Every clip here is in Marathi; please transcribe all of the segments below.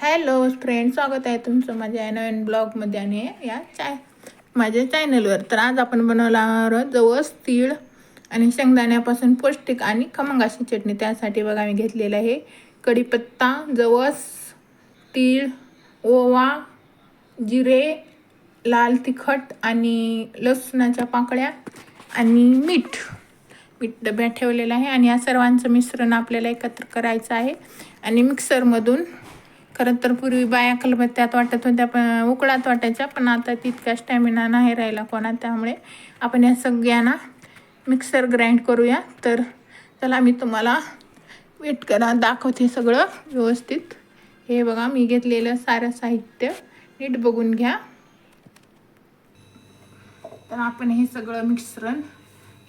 हॅलो फ्रेंड स्वागत आहे तुमचं माझ्या नवीन ब्लॉगमध्ये आणि या चाय माझ्या चॅनलवर. तर आज आपण बनवणार आहोत जवस तीळ आणि शेंगदाण्यापासून पौष्टिक आणि खमंगाची चटणी. त्यासाठी बघा मी घेतलेलं आहे कढीपत्ता जवस तीळ ओवा जिरे लाल तिखट आणि लसणाच्या पाकळ्या आणि मीठ. मीठ डब्यात ठेवलेलं आहे आणि या सर्वांचं मिश्रण आपल्याला एकत्र करायचं आहे. आणि मिक्सरमधून खरं तर पूर्वी बाया कलबत्त्यात वाटत होत्या पण उकळात वाटायच्या पण आता तितका स्टॅमिना नाही राहिला कोणा त्यामुळे आपण या सगळ्यांना मिक्सर ग्राइंड करूया. तर चला मी तुम्हाला वेट करा दाखवते सगळं व्यवस्थित. हे बघा मी घेतलेलं सारं साहित्य नीट बघून घ्या. तर आपण हे सगळं मिश्रण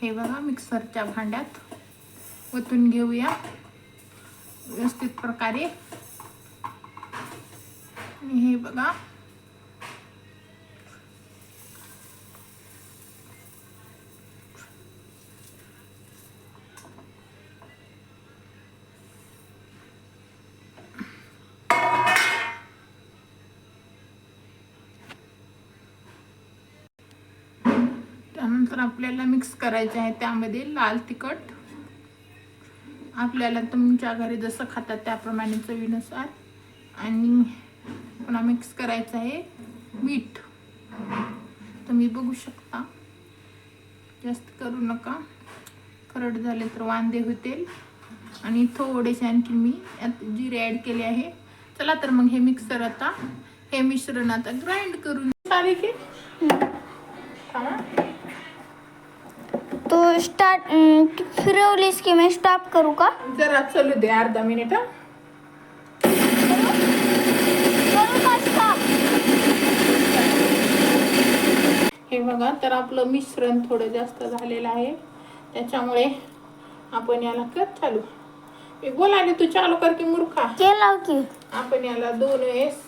हे बघा मिक्सरच्या भांड्यात ओतून घेऊया. व्यवस्थित प्रकारे. आणि हे बघा. त्यानंतर आपल्याला मिक्स करायचे आहे त्यामध्ये लाल तिखट. आपल्याला तुमच्या घरी जसं खातात त्याप्रमाणे चवीनुसार. आणि पुन्हा मिक्स करायचं आहे. मीठ. तुम्ही बघू शकता. जास्त करू नका. खरड झाले तर वांदे होतील. आणि थोडेसे आणखी मी यात जिरे ॲड केले आहे. चला तर मग हे मिक्सर आता हे मिश्रण आता ग्राइंड करून की. तू स्टार्ट फिरवलीस की मी स्टॉप करू का? जरा चलू दे अर्धा मिनिट हं. करू का स्टॉप बघा तर आपलं मिश्रण थोडं जास्त झालेलं आहे. त्याच्यामुळे आपण याला कर चालू. मी बोलाने तू चालू कर की मूर्खा. की. आपण याला दोन वेळेस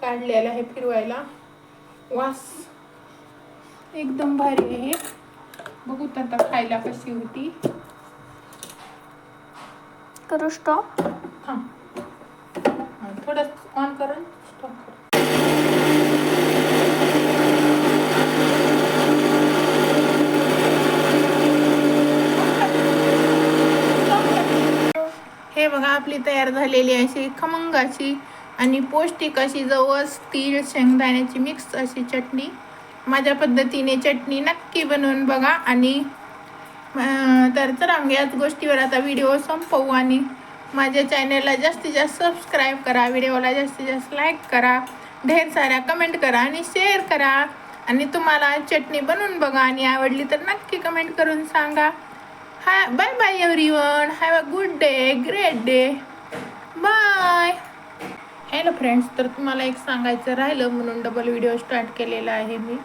काढलेला आहे फिरवायला. वास. एकदम भारी आहे. बघू तर आता खायला कशी होती. करू स्टॉप हा, थोडं ऑन कर. स्टॉप कर बघा आपली तयार झालेली अशी खमंग अशी आणि पौष्टिक अशी जवस तीळ शेंगदाण्याची मिक्स अशी चटणी. माझ्या पद्धतीने चटणी नक्की बनवून बघा आणि तर तर आम्ही मग याच गोष्टीवर आता व्हिडिओ संपवू आणि माझ्या चॅनलला जास्तीत जास्त सबस्क्राईब करा व्हिडिओला जास्तीत जास्त लाईक करा ढेर साऱ्या कमेंट करा आणि शेअर करा. आणि तुम्हाला चटणी बनवून बघा आणि आवडली तर नक्की कमेंट करून सांगा. Hi bye bye everyone have a good day great day bye hello friends तर तुम्हाला एक सांगायचं राहिलं म्हणून डबल व्हिडिओ स्टार्ट केलेला आहे मी.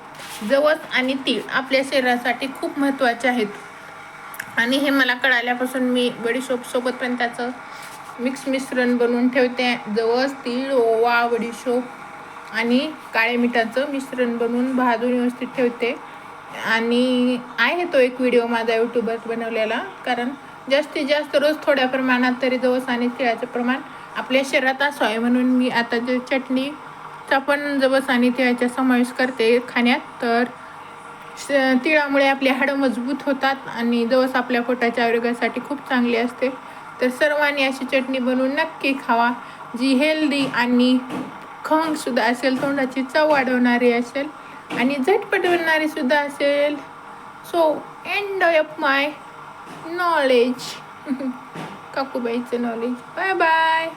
जवस आणि तीळ आपल्या शरीरासाठी खूप महत्त्वाचे आहेत. आणि हे मला कळाल्यापासून मी बडीशोपसोबत पण त्याचं मिक्स मिश्रण बनवून ठेवते. जवस तीळ ओवा बडीशोप आणि काळ्या मिठाचं मिश्रण बनवून भाजून व्यवस्थित ठेवते. आणि आहे तो एक व्हिडिओ माझा यूट्यूबवर बनवलेला. कारण जास्तीत जास्त रोज थोड्या प्रमाणात तरी जवस आणि तिळाचं प्रमाण आपल्या शरीरात असावे म्हणून मी आता जे चटणीचा पण जवस आणि तिळाचा समावेश करते खाण्यात. तर श- तिळामुळे आपले हाडं मजबूत होतात आणि जवस आपल्या पोटाच्या आरोग्यासाठी खूप चांगली असते. तर सर्वांनी अशी चटणी बनवून नक्की खावा. जी हेल्दी आणि खंगसुद्धा असेल तोंडाची चव वाढवणारी असेल आणि झटपट बनणारी सुद्धा असेल. So end of my knowledge काकूबाईचं knowledge bye bye